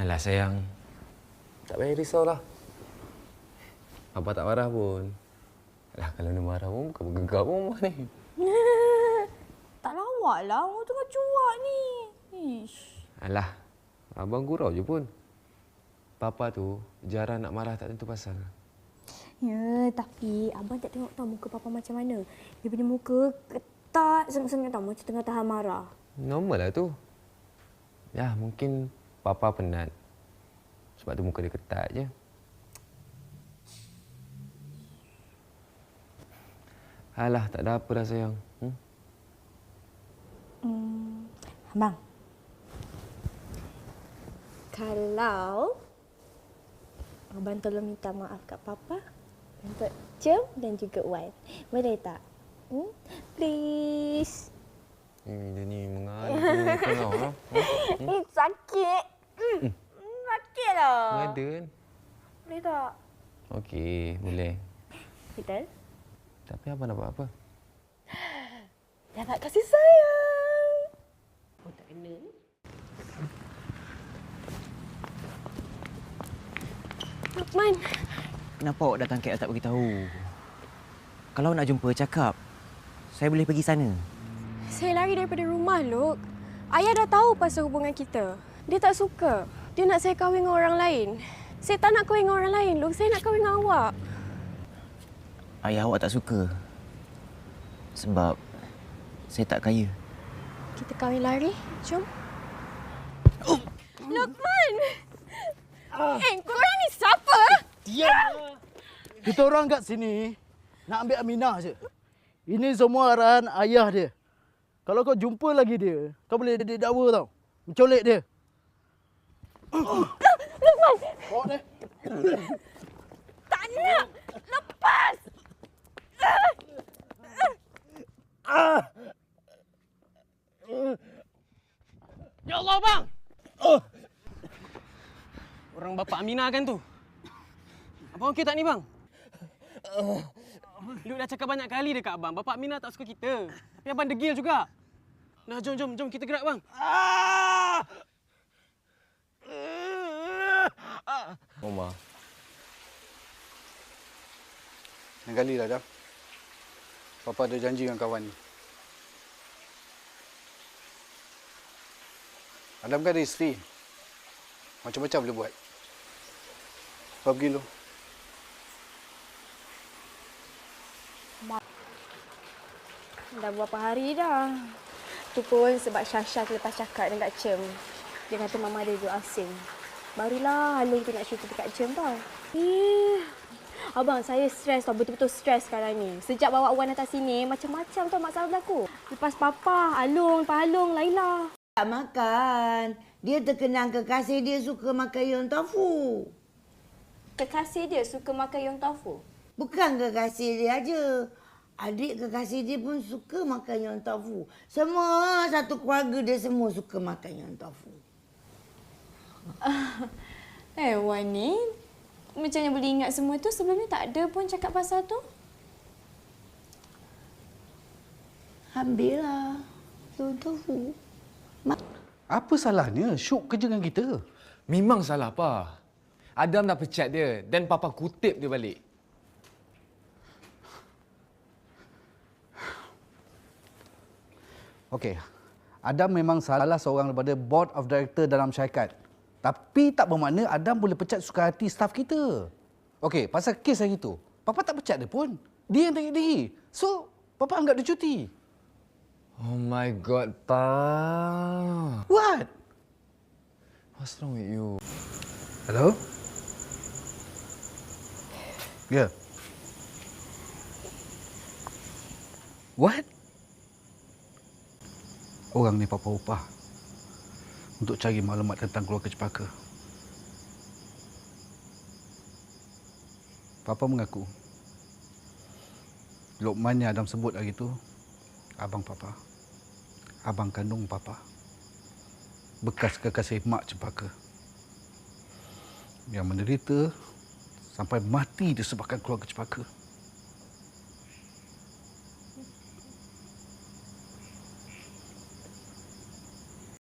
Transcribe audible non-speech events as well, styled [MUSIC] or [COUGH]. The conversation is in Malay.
Alah sayang. Tak payah risaulah. Papa tak marah pun. Alah kalau dia marah pun bukan bergegap pun rumah ni. [LAUGHS] Tak lawak lah. Orang tengah cuak ni. Ish. Alah, abang gurau je pun. Papa tu jarang nak marah tak tentu pasal. Ya, tapi abang tak tengok tahu muka papa macam mana. Dia punya muka ketat sangat-sangat tahu macam tengah tahan marah. Normal lah tu. Ya, mungkin papa penat. Sebab tu muka dia ketat je. Alah, tak ada apa dah sayang. Hmm? Hmm, abang. Kalau abang tolong minta maaf kat papa untuk Jem dan juga Wan. Boleh tak? Hmm? Please. Hmm, dia ni mengadu kau tau. Ha? Hmm? Eh, sakit. Hmm. Sakit lah. Mengada kan? Boleh tak? Okey, boleh. Betul? Tapi abang nak buat apa? [GASPS] Dapat kasih sayang. Oh, tak kena. Lukman, Kenapa awak datang KL tak beritahu? Kalau nak jumpa, cakap. Saya boleh pergi sana. Saya lari daripada rumah, Luk. Ayah dah tahu pasal hubungan kita. Dia tak suka. Dia nak saya kahwin dengan orang lain. Saya tak nak kahwin dengan orang lain, Luk. Saya nak kahwin dengan awak. Ayah awak tak suka. Sebab saya tak kaya. Kita kahwin lari. Jom. Lukman! Eh, korang ni siapa? Diam! Kita orang kat sini nak ambil Aminah je. Ini semua arahan ayah dia. Kalau kau jumpa lagi dia, kau boleh didakwa tau. Mencolek dia. Lukman! Bawa dia. Tak nak! Lepas! Ya Allah, bang! Orang bapa Aminah kan tu? Abang okey tak ni, bang? Luke dah cakap banyak kali dekat abang, bapa Aminah tak suka kita. Tapi abang degil juga. Nah, jom, jom, jom kita gerak, bang. Omar. Lain kali lah dah. Papa ada janji dengan kawan ni. Adam kan ada isteri. Macam-macam boleh buat. Kau pergi dulu. Dah berapa hari dah. Tu pun sebab Syasha lepas cakap dengan Kak Cem. Dia kata mama dia duduk asing. Barulah Halung tu nak cerita dekat Cem tau. Eh, Abang, saya stres tau. Betul-betul stres sekarang ni. Sejak bawa Wan datang sini, macam-macam tau masalah berlaku. Lepas Papa, Alung, Pak Alung, Laila. Tak makan. Dia terkenang kekasih dia suka makan yon tofu. Kekasih dia suka makan yang tofu. Bukan kekasih dia aja. Adik kekasih dia pun suka makan yon tofu. Semua satu keluarga dia semua suka makan yon tofu. [LAUGHS] Eh, Wan ni macamnya boleh ingat semua tu sebelum ni tak ada pun cakap pasal tu. Ambillah yon tofu. Apa salahnya Syuk kerja dengan kita? Memang salah, Pa. Adam dah pecat dia dan Papa kutip dia balik. Okey. Adam memang salah seorang daripada board of director dalam syarikat. Tapi tak bermakna Adam boleh pecat suka hati staf kita. Okey, pasal kes hari tu, Papa tak pecat dia pun. Dia yang tarik diri. So, Papa anggap dia cuti. Oh my God, Pa. What? What's wrong with you? Hello? Ya. Yeah. What? Orang ni papa upah untuk cari maklumat tentang keluarga Cepaka. Papa mengaku Lokman yang Adam sebut hari itu abang papa. Abang kandung papa. Bekas kekasih mak Cepaka. Yang menderita sampai mati disebabkan keluarga Cepaka.